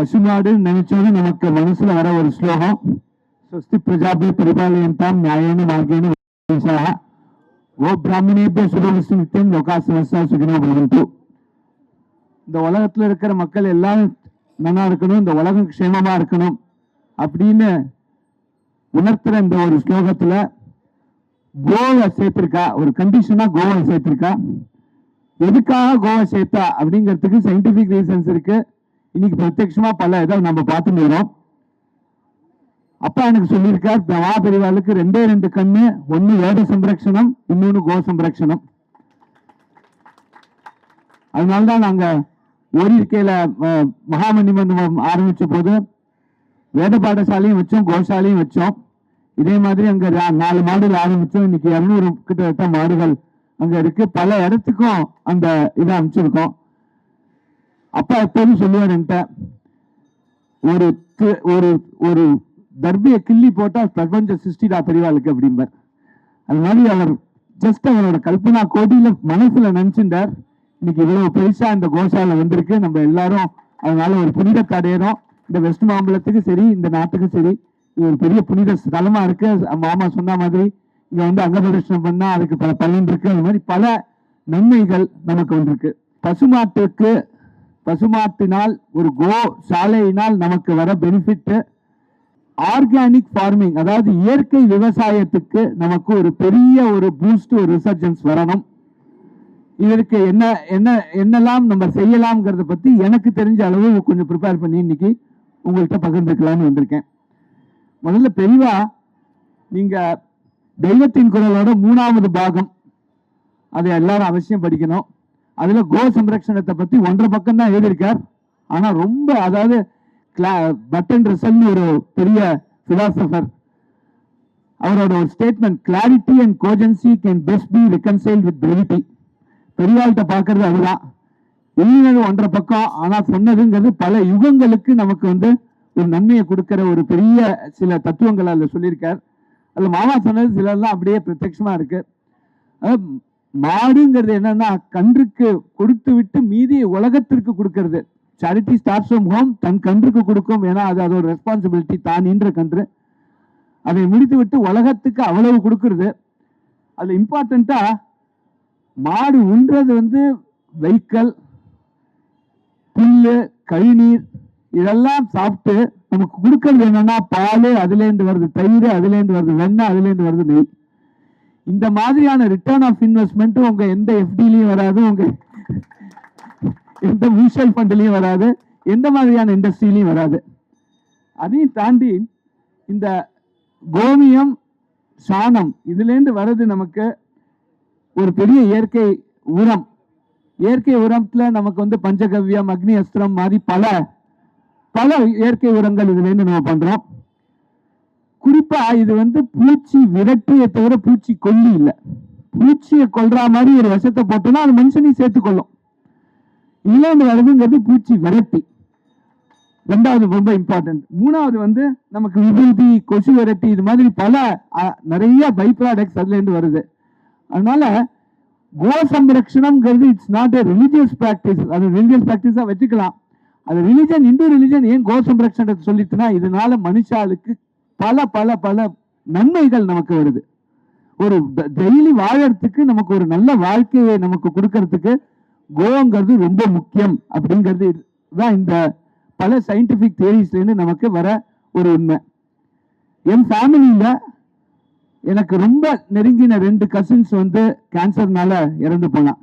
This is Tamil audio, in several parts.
பசுமாடுன்னு நினைச்சோன்னு நமக்கு மனசுல வர ஒரு ஸ்லோகம். ஸ்வஸ்தி பிரஜாபி பரிபாலயந்தாம் நியாயன மார்கேன ஓ பிராமணேபிய சுபவிஷ்ணு நித்தியம் லோகா சமஸ்தா சுகினோ பவந்து. இந்த உலகத்துல இருக்கிற மக்கள் எல்லாம் நல்லா இருக்கணும்? இந்த உலகம் க்ஷேமமா இருக்கணும். அப்படின்னு உணர்த்துற இந்த ஒரு ஸ்லோகத்துல கோவை சேர்த்திருக்கா. ஒரு கண்டிஷனா கோவை சேர்த்திருக்கா. எதுக்காக கோவை சேர்த்தா? அப்படிங்கிறதுக்கு சயின்டிபிக் ரீசன்ஸ் இருக்கு. இன்னைக்கு பிரத்யட்சமா பல இதை நம்ம பார்த்துட்டு வரோம் அப்பா எனக்கு சொல்லியிருக்கார் தவா பெரிவாளுக்கு ரெண்டே ரெண்டு கண்ணு ஒன்னு வேத சம்ரக்ஷணம் இன்னொன்று கோ சம்ரக்ஷணம். அதனால்தான் நாங்கள் ஓரிருக்கையில மகாமணி மண்டபம் ஆரம்பித்த போது வேத பாடசாலையும் வச்சோம் கோசாலையும் வச்சோம். இதே மாதிரி அங்கே நாலு மாடுகள் ஆரம்பித்தோம் இன்னைக்கு இரநூறு கிட்டத்தட்ட மாடுகள் அங்கே இருக்கு. பல இடத்துக்கும் அந்த இதை அமைச்சிருக்கோம் அப்பா எப்போதும் சொல்லுவார் என்கிட்ட ஒரு ஒரு ஒரு தர்பியை கிள்ளி போட்டால் பிரபஞ்ச சிருஷ்டிடா பெரியவாளுக்கு அப்படிம்பார். அது மாதிரி அவர் ஜஸ்ட் அவரோட கல்பனா கோடியில மனசுல நினைச்சிருந்தார். இன்னைக்கு இவ்வளவு பெருசா இந்த கோசாலை வந்திருக்கு. நம்ம எல்லாரும் அதனால ஒரு புனித அடையிறோம் இந்த வெஸ்ட் மாம்பலத்துக்கு சரி இந்த நாட்டுக்கும் சரி இது ஒரு பெரிய புனித ஸ்தலமா இருக்கு. மாமா சொன்ன மாதிரி இங்க வந்து அங்கபிரதட்சணம் பண்ணா அதுக்கு பல பலன் இருக்கு. அந்த மாதிரி பல நன்மைகள் நமக்கு வந்திருக்கு. பசுமாட்டுக்கு பசுமாட்டினால் ஒரு கோ சாலையினால் நமக்கு வர பெனிஃபிட் ஆர்கானிக் ஃபார்மிங் அதாவது இயற்கை விவசாயத்துக்கு நமக்கு ஒரு பெரிய ஒரு பூஸ்ட் ஒரு ரிசர்ஜன்ஸ் வரணும். இதற்கு என்ன என்ன என்னெல்லாம் நம்ம செய்யலாம்ங்கிறத பற்றி எனக்கு தெரிஞ்ச அளவு கொஞ்சம் ப்ரிப்பேர் பண்ணி இன்னைக்கு உங்கள்கிட்ட பகிர்ந்துக்கலாம்னு வந்திருக்கேன். முதல்ல பெரியவா நீங்கள் தெய்வத்தின் குரலோட மூணாவது பாகம். அதை எல்லாரும் அவசியம் படிக்கணும். அதுல கோ சம்ரக்ஷணத்தை பத்தி ஒன்றரை பக்கம் தான் எழுதியிருக்கார். ஆனா ரொம்ப அதாவது பட்டன் ரசல்னு ஒரு பெரிய பிலாசபர் அவரோட ஒரு statement clarity and cogency can best be reconciled with brevity பெரியாள்கிட்ட பார்க்கறது அதுதான். எழுதினது ஒன்றரை பக்கம் ஆனா சொன்னதுங்கிறது பல யுகங்களுக்கு நமக்கு வந்து ஒரு நன்மையை கொடுக்கிற ஒரு பெரிய சில தத்துவங்கள் அதில் சொல்லியிருக்கார். அதில் மாமா சொன்னது சிலர்லாம் அப்படியே பிரத்யட்சமாக இருக்குது மாடுங்கிறது என்னன்னா கன்றுக்கு கொடுத்து விட்டு மீதி உலகத்திற்கு கொடுக்கறது. சேரிட்டி ஸ்டார்ட் ஃப்ரம் ஹோம் தன் கன்றுக்கு கொடுக்கும். ஏன்னா அது அதோட ரெஸ்பான்சிபிலிட்டி தான் நின்ற கன்று. அதை முடித்து விட்டு உலகத்துக்கு அவ்வளவு கொடுக்கறது. அதில் இம்பார்ட்டண்ட்டாக மாடு உண்றது வந்து வெஹிக்கல் புல்லு கழிநீர் இதெல்லாம் சாப்பிட்டு நமக்கு கொடுக்கறது என்னன்னா பால் அதுலேருந்து வருது தயிர் அதுலேருந்து வருது வெண்ணெய் அதுலேருந்து வருது நெய். இந்த மாதிரியான ரிட்டர்ன் ஆஃப் இன்வெஸ்ட்மெண்ட் உங்க எந்த எஃப்டிலையும் வராது உங்க எந்த மியூச்சுவல் ஃபண்ட்லையும் வராது எந்த மாதிரியான இண்டஸ்ட்ரியிலையும் வராது. அதையும் தாண்டி இந்த கோமியம் சாணம் இதுலேருந்து வர்றது நமக்கு ஒரு பெரிய இயற்கை உரம். இயற்கை உரத்துல நமக்கு வந்து பஞ்சகவ்யம் அக்னி அஸ்திரம் மாதிரி பல பல இயற்கை உரங்கள் இதுலேருந்து நம்ம பண்றோம். குறிப்பா இது வந்து பூச்சி விரட்டியை தவிர பூச்சி கொல்லி இல்லை. பூச்சியை கொல்ற மாதிரி ஒரு விஷத்தை போட்டோம்னா அது மனுஷனையும் சேர்த்து கொள்ளும். இதுலேருந்து வருதுங்கிறது பூச்சி விரட்டி. ரெண்டாவது ரொம்ப இம்பார்ட்டன்ட் மூணாவது வந்து நமக்கு விபூதி கொசு விரட்டி இது மாதிரி பல நிறைய பை ப்ராடக்ட்ஸ் அதுலேருந்து வருது. அதனால கோ சம்ரக்ஷணம்ங்கிறது it's not a religious practice அது ரிலிஜியஸ் ப்ராக்டிஸாக வச்சுக்கலாம். அது ரிலிஜன் இந்து ரிலிஜன் ஏன் கோ சம்ரக்ஷணத்தை சொல்லிட்டுனா இதனால மனுஷாளுக்கு பல பல பல நன்மைகள் நமக்கு வருது. ஒரு டெய்லி வாழறதுக்கு நமக்கு ஒரு நல்ல வாழ்க்கையை நமக்கு கொடுக்கறதுக்கு கோங்கிறது ரொம்ப முக்கியம் அப்படிங்கிறது தான் இந்த பல சயின்டிஃபிக் தியரிஸ்லேருந்து நமக்கு வர ஒரு உண்மை. என் ஃபேமிலியில் எனக்கு ரொம்ப நெருங்கின ரெண்டு கசின்ஸ் வந்து கேன்சர்னால இறந்து போனான்.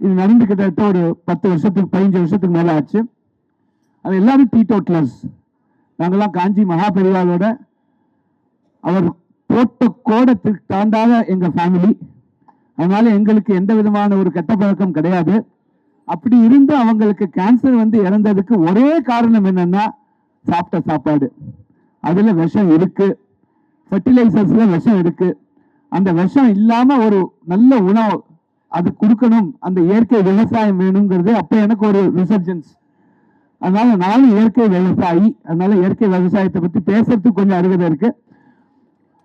இது நடந்து கிட்டத்தட்ட ஒரு பத்து வருஷத்துக்கு பதினஞ்சு வருஷத்துக்கு மேலே ஆச்சு. அது எல்லாரும் டீ டோட்லர்ஸ் நாங்கள்லாம் காஞ்சி மகாபெரிவாளோட அவர் போட்ட கோடத்துக்கு தாண்டாத எங்கள் ஃபேமிலி அதனால எங்களுக்கு எந்த விதமான ஒரு கெட்ட பழக்கம் கிடையாது. அப்படி இருந்து அவங்களுக்கு கேன்சர் வந்து இறந்ததுக்கு ஒரே காரணம் என்னன்னா சாப்பிட்ட சாப்பாடு. அதில் விஷம் இருக்கு. ஃபர்டிலைசர்ஸ்ல விஷம் இருக்கு. அந்த விஷம் இல்லாமல் ஒரு நல்ல உணவு அது கொடுக்கணும். அந்த இயற்கை விவசாயம் வேணுங்கிறது அப்போ எனக்கு ஒரு ரிசர்ஜன்ஸ் அதனால நானும் இயற்கை விவசாயி. அதனால இயற்கை விவசாயத்தை பற்றி பேசுறதுக்கு கொஞ்சம் அருகதை இருக்கு.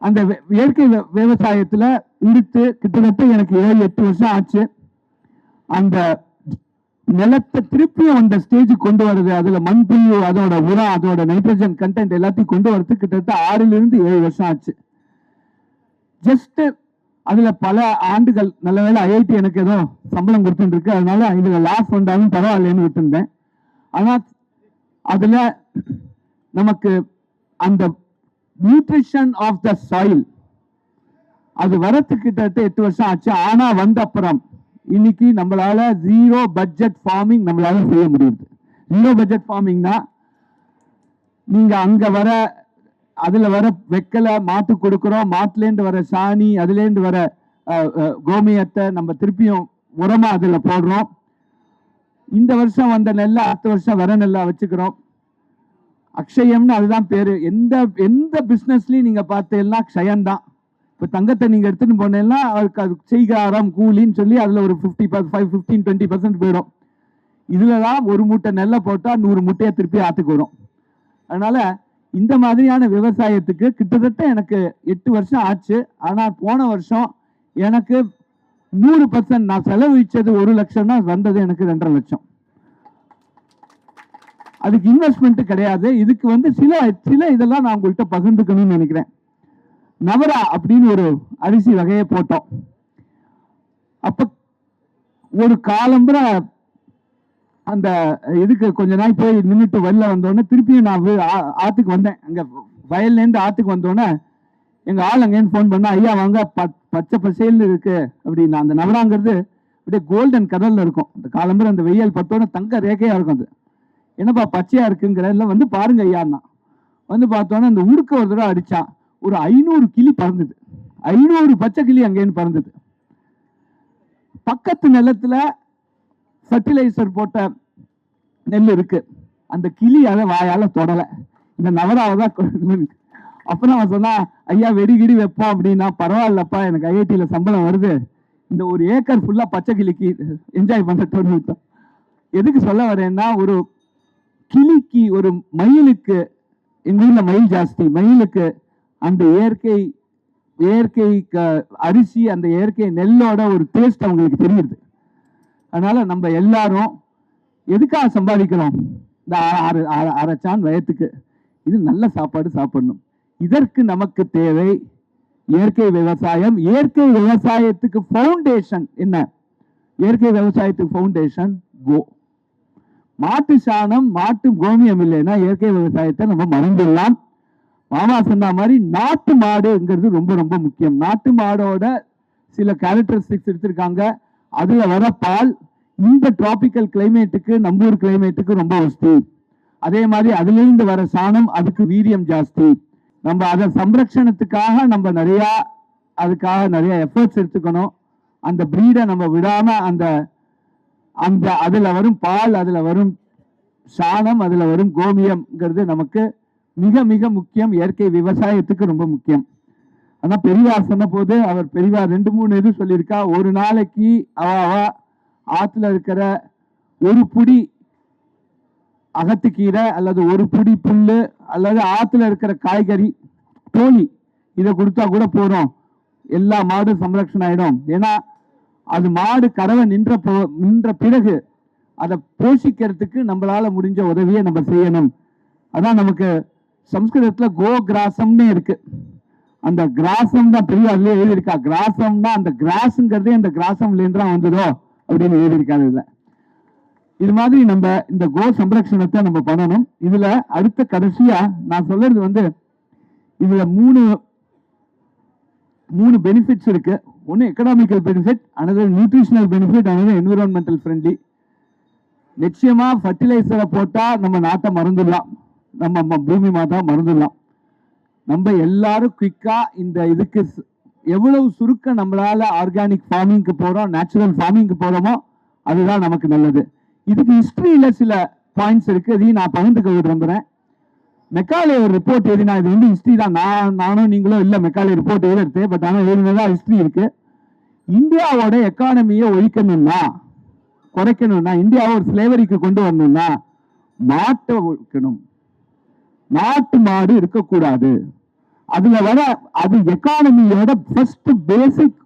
அந்த இயற்கை விவசாயத்தில் இடித்து இழுத்து கிட்டத்தட்ட எனக்கு ஏழு எட்டு வருஷம் ஆச்சு. அந்த நிலத்தை திருப்பியும் அந்த ஸ்டேஜுக்கு கொண்டு வருது மண் மண்புழு அதோட உரம் அதோட நைட்ரஜன் கண்டென்ட் எல்லாத்தையும் கொண்டு வரது கிட்டத்தட்ட ஆறிலிருந்து ஏழு வருஷம் ஆச்சு. ஜஸ்ட் அதில் பல ஆண்டுகள் நல்லவேளை ஐஐடி எனக்கு ஏதோ சம்பளம் கொடுத்துட்டு இருக்கு அதனால இதில் லாஸ் வந்தாலும் பரவாயில்லைன்னு விட்டுருந்தேன். ஆனா அதுல நமக்கு அந்த நியூட்ரிஷன் ஆஃப் த சாயில் அது வரத்துக்கு கிட்டத்தட்ட எட்டு வருஷம் ஆச்சு. ஆனா வந்த அப்புறம் இன்னைக்கு நம்மளால ஜீரோ பட்ஜெட் ஃபார்மிங் நம்மளால செய்ய முடியுது. ஜீரோ பட்ஜெட் ஃபார்மிங்னா நீங்க அங்க வர அதுல வர வெக்கலை மாட்டு கொடுக்குறோம். மாட்டுலேருந்து வர சாணி அதுலேருந்து வர கோமியத்தை நம்ம திருப்பியும் உரமா அதுல போடுறோம். இந்த வருஷம் வந்த நெல்லை அடுத்த வருஷம் வர நெல்லா வச்சுக்கிறோம். அக்ஷயம்னு அதுதான் பேரு. எந்த எந்த பிஸ்னஸ்லையும் நீங்கள் பார்த்தீங்கன்னா க்ஷயம் தான். இப்போ தங்கத்தை நீங்கள் எடுத்துன்னு போனீங்கன்னா அதுக்கு அது செய்காரம் கூலின்னு சொல்லி அதில் ஒரு fifty five fifteen twenty percent போயிடும். இதுல தான் ஒரு மூட்டை நெல்லை போட்டால் நூறு மூட்டையை திருப்பி ஆற்றுக்கு வரும். அதனால் இந்த மாதிரியான விவசாயத்துக்கு கிட்டத்தட்ட எனக்கு எட்டு வருஷம் ஆச்சு. ஆனால் போன வருஷம் எனக்கு நூறு பர்சன்ட் நான் செலவழிச்சது ஒரு லட்சம்னா வந்தது எனக்கு ரெண்டரை லட்சம். அதுக்கு இன்வெஸ்ட்மெண்ட் கிடையாது. இதுக்கு வந்து சில சில இதெல்லாம் நான் உங்கள்கிட்ட பகிர்ந்துக்கணும்னு நினைக்கிறேன். நவரா அப்படின்னு ஒரு அரிசி வகையை போட்டோம். அப்ப ஒரு காலம்புற அந்த இதுக்கு கொஞ்ச நாள் போய் நின்றுட்டு வெளில வந்தோடனே திருப்பியும் நான் ஆற்றுக்கு வந்தேன். அங்கே வயல்லேருந்து ஆற்றுக்கு வந்தோடனே எங்க ஆள் அங்கேன்னு ஃபோன் பண்ணா ஐயா வாங்க ப- பச்சை பசேல்னு இருக்கு. அப்படின்னா அந்த நவராங்கிறது அப்படியே கோல்டன் கலர்ல இருக்கும். அந்த காலம்பரம் அந்த வெயில் பத்தோட தங்க ரேகையா இருக்கும் அது. என்னப்பா பச்சையா இருக்குங்கிற? வந்து பாருங்க ஐயான்னா. வந்து பார்த்தோன்னே அந்த உருக்க ஒரு தடவை அடிச்சான் ஒரு ஐநூறு கிளி பறந்தது. ஐநூறு பச்சை கிளி அங்கேன்னு பறந்தது. பக்கத்து நிலத்துல ஃபர்டிலைசர் போட்ட நெல் இருக்கு. அந்த கிளி அதை வாயால தொடலை. இந்த நவராவை தான் அப்புறம் அவன் சொன்னான் ஐயா வெடி கிடி வைப்போம் அப்படின்னா பரவாயில்லப்பா எனக்கு ஐஐடியில் சம்பளம் வருது. இந்த ஒரு ஏக்கர் ஃபுல்லாக பச்சை கிளிக்கு என்ஜாய் பண்ணட்டோன்னு விட்டோம் எதுக்கு சொல்ல வரேன்னா ஒரு கிளிக்கு ஒரு மயிலுக்கு எங்கள் ஊர்ல மயில் ஜாஸ்தி. மயிலுக்கு அந்த இயற்கை இயற்கை க- அரிசி அந்த இயற்கை நெல்லோட ஒரு டேஸ்ட் அவங்களுக்கு தெரியுது. அதனால நம்ம எல்லாரும் எதுக்காக சம்பாதிக்கிறோம்? இந்த ஆ- அரை ஆறு அரைச்சான் வயத்துக்கு. இது நல்ல சாப்பாடு சாப்பிடணும். இதற்கு நமக்கு தேவை இயற்கை விவசாயம். இயற்கை விவசாயத்துக்கு ஃபவுண்டேஷன் என்ன? இயற்கை விவசாயத்துக்கு ஃபவுண்டேஷன் கோ மாட்டு சாணம் மாட்டு கோமியம் இல்லைன்னா இயற்கை விவசாயத்தை நம்ம மறந்துடலாம். மாமா சொன்ன மாதிரி நாட்டு மாடுங்கிறது ரொம்ப ரொம்ப முக்கியம். நாட்டு மாடோட சில கேரக்டரிஸ்டிக்ஸ் எடுத்திருக்காங்க. அதில் வர பால் இந்த டிராபிக்கல் கிளைமேட்டுக்கு நம்ம ஊர் கிளைமேட்டுக்கு ரொம்ப வசதி. அதே மாதிரி அதுலேருந்து வர சாணம் அதுக்கு வீரியம் ஜாஸ்தி. நம்ம அதை சம்ரக்ஷணத்துக்காக நம்ம நிறையா அதுக்காக நிறைய எஃபர்ட்ஸ் எடுத்துக்கணும். அந்த ப்ரீடை நம்ம விடாமல் அந்த அந்த அதில் வரும் பால் அதில் வரும் சாணம் அதில் வரும் கோமியம்ங்கிறது நமக்கு மிக மிக முக்கியம். இயற்கை விவசாயத்துக்கு ரொம்ப முக்கியம். ஆனால் பெரியார் சொன்ன போது அவர் பெரியார் ரெண்டு மூணு இது சொல்லியிருக்கா. ஒரு நாளைக்கு அவ அவ இருக்கிற ஒரு புடி அகத்துக்கீரை அல்லது ஒரு புடி புல்லு அல்லது ஆற்றுல இருக்கிற காய்கறி தோழி இதை கொடுத்தா கூட போகிறோம் எல்லா மாடும் சம்ரக்ஷணம் ஆகிடும் ஏன்னா அது மாடு கறவை நின்ற போ- நின்ற பிறகு அதை போஷிக்கிறதுக்கு நம்மளால் முடிஞ்ச உதவியை நம்ம செய்யணும். அதான் நமக்கு சம்ஸ்கிருதத்தில் கோ கிராசம்னு இருக்கு. அந்த கிராசம் தான் பெரிய அதுலேயே எழுதியிருக்கா. கிராசம்னா அந்த கிராஸுங்கிறதே அந்த கிராசம்ல இருந்து வந்துடும் வந்ததோ அப்படின்னு எழுதியிருக்காரு இல்லை இது மாதிரி நம்ம இந்த கோ சம்ரக்ஷணத்தை நம்ம பண்ணணும். இதுல அடுத்த கடைசியா நான் சொல்றது வந்து இதுல மூணு மூணு பெனிஃபிட்ஸ் இருக்கு. ஒன்னு economical benefit another nutritional benefit another environmental friendly நிச்சயமா ஃபர்டிலைசரை போட்டா நம்ம நாட்டை மறந்துடலாம். நம்ம பூமி மாதா மறந்துடலாம். நம்ம எல்லாரும் குயிக்கா இந்த இதுக்கு எவ்வளவு சுருக்க நம்மளால ஆர்கானிக் ஃபார்மிங்க்கு போறோம் நேச்சுரல் ஃபார்மிங்க்கு போறோமோ அதுதான் நமக்கு நல்லது. இதுக்கு ஹிஸ்ட்ரியில் சில பாயிண்ட்ஸ் இருக்குது இதையும் நான் பகிர்ந்துக்க விரும்புகிறேன் மெக்காலே ஒரு ரிப்போர்ட் எழுதினா இது வந்து ஹிஸ்ட்ரி தான். நான் நானும் நீங்களும் இல்லை மெக்காலே ரிப்போர்ட் எழுதுறது பட் ஆனால் எழுதினதாக ஹிஸ்ட்ரி இருக்குது இந்தியாவோட எக்கானமியை ஒழிக்கணும்னா குறைக்கணும்னா இந்தியாவை ஒரு ஸ்லேவரிக்கு கொண்டு வரணும்னா நாட்டை ஒழிக்கணும். நாட்டு மாடு இருக்கக்கூடாது. அதுல வர அது எக்கானமியோட ஃபர்ஸ்ட் பேசிக்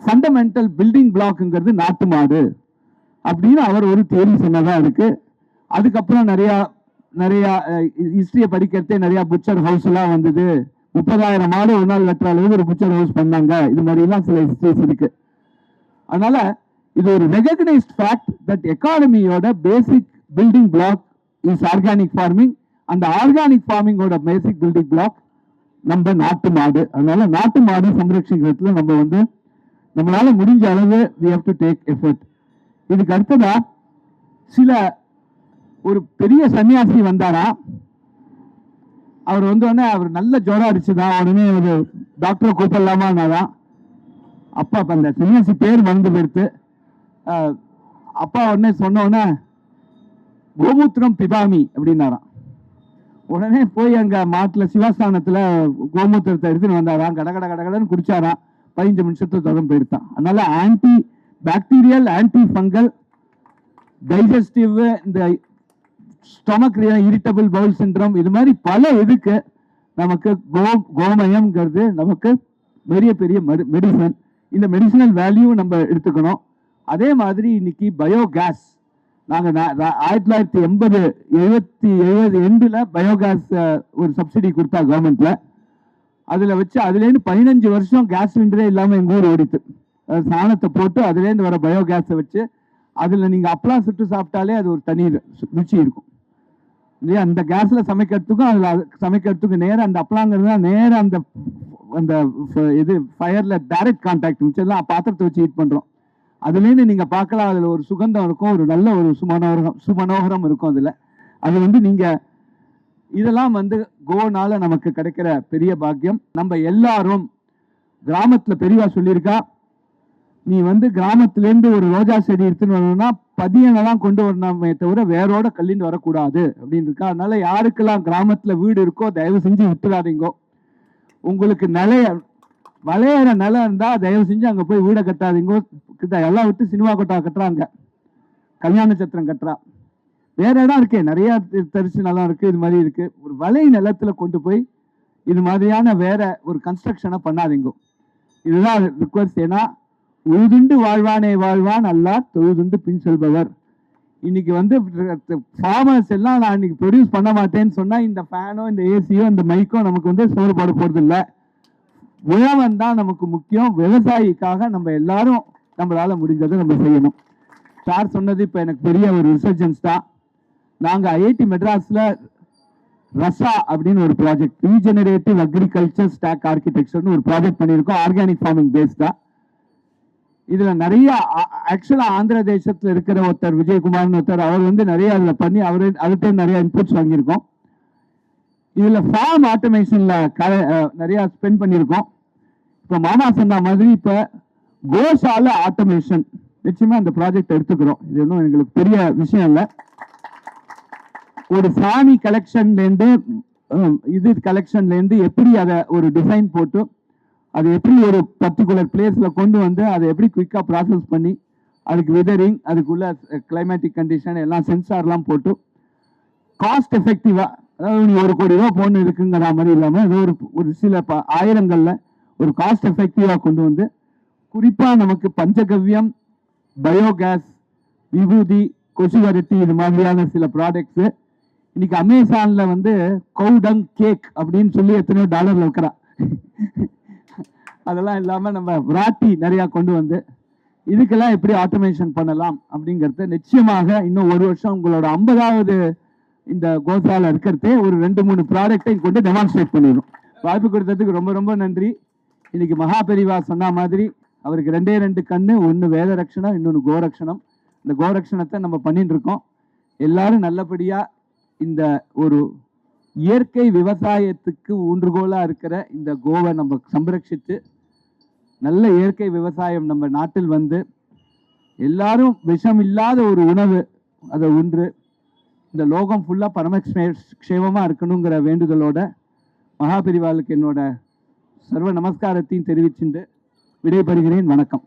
ஃபண்டமெண்டல் பில்டிங் பிளாக்ங்கிறது நாட்டு மாடு. அப்படின்னு அவர் ஒரு தேர்வு சொன்னதாக இருக்கு. அதுக்கப்புறம் நிறையா நிறையா ஹிஸ்ட்ரியை படிக்கிறதே நிறையா புச்சர் ஹவுஸ் எல்லாம் வந்தது. முப்பதாயிரம் மாடு ஒரு நாள் வெட்டுற அளவுக்கு ஒரு புச்சர் ஹவுஸ் பண்ணாங்க. இது மாதிரிலாம் சில ஹிஸ்ட்ரிஸ் இருக்கு. அதனால இது ஒரு recognised fact that எக்கானமியோட basic building block is organic farming அந்த ஆர்கானிக் ஃபார்மிங்கோட பேசிக் பில்டிங் பிளாக் நம்ம நாட்டு மாடு. அதனால நாட்டு மாடு சம்ரட்சிக்கிறதுல நம்ம வந்து நம்மளால முடிஞ்ச அளவு we have to take effort இதுக்கு அடுத்ததா சில ஒரு பெரிய சன்னியாசி வந்தாரா? அவர் வந்து உடனே அவர் நல்ல ஜோரம் அடிச்சுதா? உடனே ஒரு டாக்டரை கூப்பிடலாமான்னாதான் அப்பா அப்போ அந்த சன்னியாசி பேர் மறந்து போயிடுத்து. அப்பா உடனே சொன்னோடனே கோமூத்திரம் பிபாமி அப்படின்னாராம். உடனே போய் அங்கே மாட்டில் சிவாஸ்தானத்துல கோமூத்திரத்தை எடுத்துன்னு வந்தாராம். கடகட கடகடன்னு குடிச்சாராம். பதினஞ்சு நிமிஷத்துல தொடர்ந்து போயிடுத்தான் அதனால anti bacterial anti fungal digestive இந்த ஸ்டொமக் இரிட்டபிள் பவுல் சின்ரம் இது மாதிரி பல இதுக்கு நமக்கு கோ கோமயம்ங்கிறது நமக்கு பெரிய பெரிய மெடிசன் இந்த மெடிசனல் வேல்யூ நம்ம எடுத்துக்கணும். அதே மாதிரி இன்னைக்கு பயோகேஸ் நாங்கள் ஆயிரத்தி தொள்ளாயிரத்தி எண்பது எழுபத்தி எழுபது எண்டில் பயோகேஸ் ஒரு சப்சிடி கொடுத்தா கவர்மெண்ட்டில் அதில் வச்சு அதுலேருந்து பதினஞ்சு வருஷம் கேஸ் சிலிண்டரே இல்லாமல் எங்கள் ஊர் ஓடித்து சாணத்தை போட்டு அதுலேருந்து வர பயோகேஸை வச்சு அதில் நீங்கள் அப்பளம் சுட்டு சாப்பிட்டாலே அது ஒரு தனி ருச்சி இருக்கும். இல்லையா? அந்த கேஸில் சமைக்கிறதுக்கும் அதில் அது- சமைக்கிறதுக்கும் நேராக அந்த அப்பளாங்கிறது தான் நேராக அந்த அந்த இது ஃபயரில் டைரக்ட் கான்டாக்ட் மிச்சம்லாம் பாத்திரத்தை வச்சு ஹீட் பண்ணுறோம் அதுலேருந்து நீங்கள் பார்க்கலாம் அதில் ஒரு சுகந்தம் இருக்கும் ஒரு நல்ல ஒரு சுமனோகரம் சுமனோகரம் இருக்கும் அதில். அது வந்து நீங்கள் இதெல்லாம் வந்து கோனால நமக்கு கிடைக்கிற பெரிய பாக்கியம். நம்ம எல்லாரும் கிராமத்தில் பெரியவா சொல்லியிருக்கா நீ வந்து கிராமத்துலேருந்து ஒரு ரோஜா செடி எடுத்துன்னு வரணும்னா பதியனை தான் கொண்டு வரணுமே தவிர வேரோட கல்லின்னு வரக்கூடாது அப்படின்னு இருக்கா. அதனால யாருக்கெல்லாம் கிராமத்தில் வீடு இருக்கோ தயவு செஞ்சு விட்டுறாதீங்கோ. உங்களுக்கு நிலைய வளையிற நிலம் இருந்தால் தயவு செஞ்சு அங்கே போய் வீடை கட்டாதீங்கோ. கிட்ட எல்லாம் விட்டு சினிமா கொட்டா கட்டுறாங்க. கல்யாண சத்திரம் கட்டுறா. வேற இடம் இருக்கே. நிறைய தரிசு நிலம் இருக்கு. இது மாதிரி இருக்கு. ஒரு வலை நிலத்துல கொண்டு போய் இது மாதிரியான வேற ஒரு கன்ஸ்ட்ரக்ஷனை பண்ணாதீங்க. இதுதான் ரிக்வஸ்ட் ஏன்னா உழுதுண்டு வாழ்வானே வாழ்வான் அல்லா தொழுதுண்டு பின் செல்பவர். இன்னைக்கு வந்து ஃபார்மர்ஸ் எல்லாம் நான் இன்னைக்கு ப்ரொடியூஸ் பண்ண மாட்டேன்னு சொன்னால் இந்த ஃபேனோ இந்த ஏசியோ இந்த மைக்கோ நமக்கு வந்து சோறு போட போகிறது இல்லை உழவன் தான் நமக்கு முக்கியம். விவசாயிக்காக நம்ம எல்லாரும் நம்மளால் முடிஞ்சதை நம்ம செய்யணும். சார் சொன்னது இப்போ எனக்கு பெரிய ஒரு ரிசர்ஜன்ஸ் தான். நாங்கள் ஐஐடி மெட்ராஸில் ரசா அப்படின்னு ஒரு ப்ராஜெக்ட் ரீஜெனரேட்டிவ் அக்ரிகல்ச்சர் ஸ்டாக் ஆர்கிடெக்சர்னு ஒரு ப்ராஜெக்ட் பண்ணியிருக்கோம். ஆர்கானிக் ஃபார்மிங் பேஸ்டாக இதுல நிறைய ஆக்சுவலா ஆந்திர தேசத்துல இருக்கிற ஒருத்தர் விஜயகுமார்னு ஒருத்தர் அவர் வந்து நிறைய அதுல பண்ணி அவரு அவர்கிட்ட நிறைய இன்புட்ஸ் வாங்கியிருக்கோம். இதுல ஃபார்ம் ஆட்டோமேஷன்ல நிறைய ஸ்பெண்ட் பண்ணியிருக்கோம். இப்போ மாமா சொன்ன மாதிரி இப்ப கோசால ஆட்டோமேஷன் நிச்சயமா அந்த ப்ராஜெக்ட் எடுத்துக்கிறோம். இது ஒன்றும் எங்களுக்கு பெரிய விஷயம் இல்லை. ஒரு சாமி கலெக்ஷன்லேருந்து இது கலெக்ஷன்லேருந்து எப்படி அதை ஒரு டிசைன் போட்டு அது எப்படி ஒரு பர்டிகுலர் பிளேஸில் கொண்டு வந்து அதை எப்படி குயிக்காக ப்ராசஸ் பண்ணி அதுக்கு வெதரிங் அதுக்குள்ள கிளைமேட்டிக் கண்டிஷன் எல்லாம் சென்சார்லாம் போட்டு காஸ்ட் எஃபெக்டிவாக அதாவது நீ ஒரு கோடி ரூபா போன இருக்குங்கிற மாதிரி இல்லாமல் ஏதோ ஒரு ஒரு சில ப- ஆயிரங்களில் ஒரு காஸ்ட் எஃபெக்டிவாக கொண்டு வந்து குறிப்பாக நமக்கு பஞ்சகவ்யம் பயோகேஸ் விபூதி கொசுவரட்டி இது மாதிரியான சில ப்ராடக்ட்ஸு இன்னைக்கு அமேசானில் வந்து கவுடங் கேக் அப்படின்னு சொல்லி எத்தனையோ டாலரில் இருக்கிறான் அதெல்லாம் இல்லாமல் நம்ம விராட்டி நிறையா கொண்டு வந்து இதுக்கெல்லாம் எப்படி ஆட்டோமேஷன் பண்ணலாம் அப்படிங்கிறது நிச்சயமாக இன்னும் ஒரு வருஷம் உங்களோட ஐம்பதாவது இந்த கோசால இருக்கிறதே ஒரு ரெண்டு மூணு ப்ராடக்டை கொண்டு டெமான்ஸ்ட்ரேட் பண்ணிடும் வாய்ப்பு கொடுத்ததுக்கு ரொம்ப ரொம்ப நன்றி. இன்னைக்கு மகா பெரிவா சொன்ன மாதிரி அவருக்கு ரெண்டே ரெண்டு கண்ணு ஒன்று வேத ரட்சணம் இன்னொன்று கோரக்ஷணம் இந்த கோரக்ஷணத்தை நம்ம பண்ணிட்டு இருக்கோம். எல்லாரும் நல்லபடியாக இந்த ஒரு இயற்கை விவசாயத்துக்கு ஊன்றுகோலாக இருக்கிற இந்த கோவை நம்ம சம்ரட்சித்து நல்ல இயற்கை விவசாயம் நம்ம நாட்டில் வந்து எல்லாரும் விஷம் இல்லாத ஒரு உணவு அதை ஒன்று. இந்த லோகம் ஃபுல்லாக பரமக்ஷே க்ஷேமமாக இருக்கணுங்கிற வேண்டுதலோட மகாபிரிவாளுக்கு என்னோட சர்வ நமஸ்காரத்தையும் தெரிவிச்சுண்டு விடைபெறுகிறேன். வணக்கம்.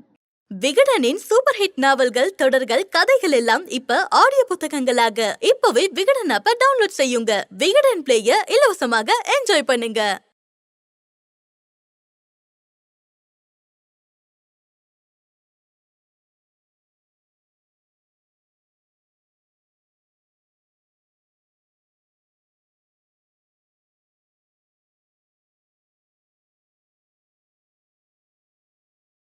விகடனின் சூப்பர் ஹிட் நாவல்கள் தொடர்கள் கதைகள் எல்லாம் இப்ப ஆடியோ புத்தகங்களாக. இப்பவே விகடன் ஆப்ப டவுன்லோட் செய்யுங்க. விகடன் பிளேய இலவசமாக என்ஜாய் பண்ணுங்க.